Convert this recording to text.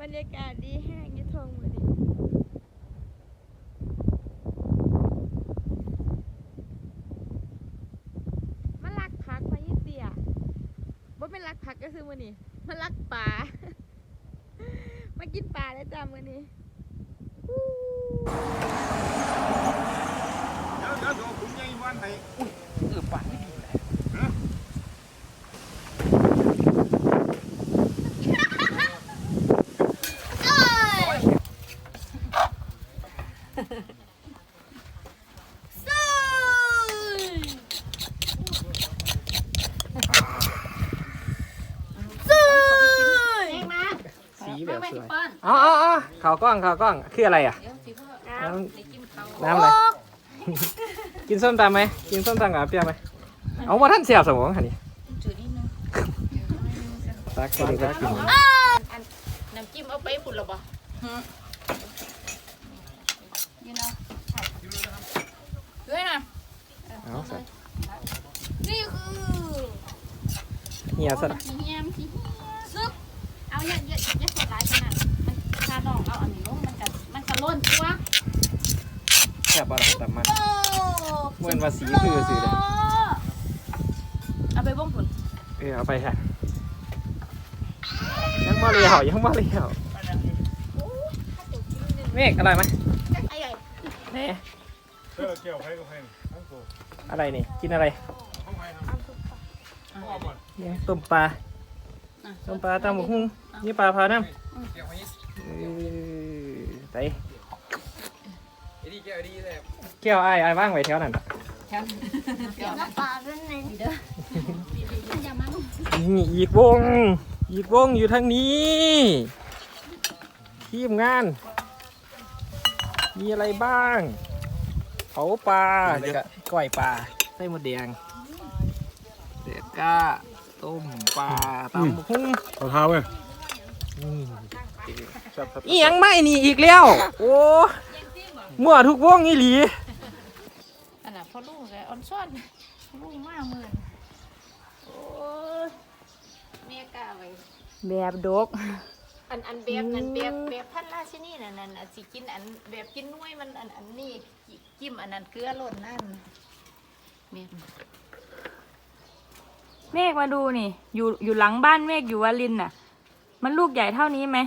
บรรยากาศดีแห้งยี่ทงมือนี้มันลักพักพายิเตียบ่เป็นลักพักก็คือมือนี้มันลักป่ามากินปลาแล้วจ้ามือนี้เดี๋ยวเดี๋ยวเดี๋ยวผมยังวันให้เออปากไม่ดีเลยเองมา สีแบบสวยไม่ไม่ป้อนอ๋ออ๋ออ๋อข่าวกล้องข่าวกล้อง คืออะไรอะเดี๋ยวสิพ่อน้ได้กินเขาำน้ำอะไร กินส้มตำไหม กินส้มตำกับเปรี้ยวไหม เอาว่าท่านเสียบสมองค่ะนี่จุดนิดนึงตักตักตักกินอันน้ำจิ้มเอาไปฝุ่นหรอบ่ ยืนเอาเฮ้ยนะเอาใส่นี่คือเหี่ยซะขี้เหี้ยมขี้เหี้ยซึบเอาอย่าอย่าอย่าสดร้ายขนาดมันคาดองเอาอันนี้ลงมันจะมันจะล่นตัวแซ่บบ่ล่ะแต่มันโอ้เหมือนว่าสีคือสีเลยเอาไปบ้งฝุ่นเออเอาไปค่ะยังบ่เลี้ยวยังบ่เลี้ยวเมฆอร่อยไหมไอ้ใหญ่ แน่เออเกี่ยวใครกับใครทั้งตัวอะไรนี่ กินอะไรของใครทำพ่อบ่นเนี่ยต้มปลา ต้มปลาตำหมกหุ้งนี่ปลาพาน้ำเออไปแก้วไอ้ไอ้ายว่างไว้แถวนั้นเดี๋ยวน้ำปลาด้วยนี่เด้ออย่ามาลูกนี่อีกวง อีกวงอยู่ทางนี้ ทีมงาน มีอะไรบ้างเผาปลาแล้วก็ก้อยปลาไส้หมดแดงเด็ดก้าต้มปลาตำบักหุ้งเอาเท้าเว้ยนี่อีหยังไม่นี่อีกแล้ว โอ้มั่วทุกวงอีหลีอันน่ะพอลูกเลยออนซ่อนลูกมากเหมือนโอ้ยเมียกล้าไว้แบบดก อันอันแบบอันแบบแบบพันรา ชินีนั่นนั่นอันสิกินอันแบบกินน้วยมันอันอันนี้จิ้มอันนั้นเกลือหล่นนั่นเมียเมฆมาดูนี่ อยู่อยู่หลังบ้านเมฆอยู่วาลินน่ะ มันลูกใหญ่เท่านี้ไหม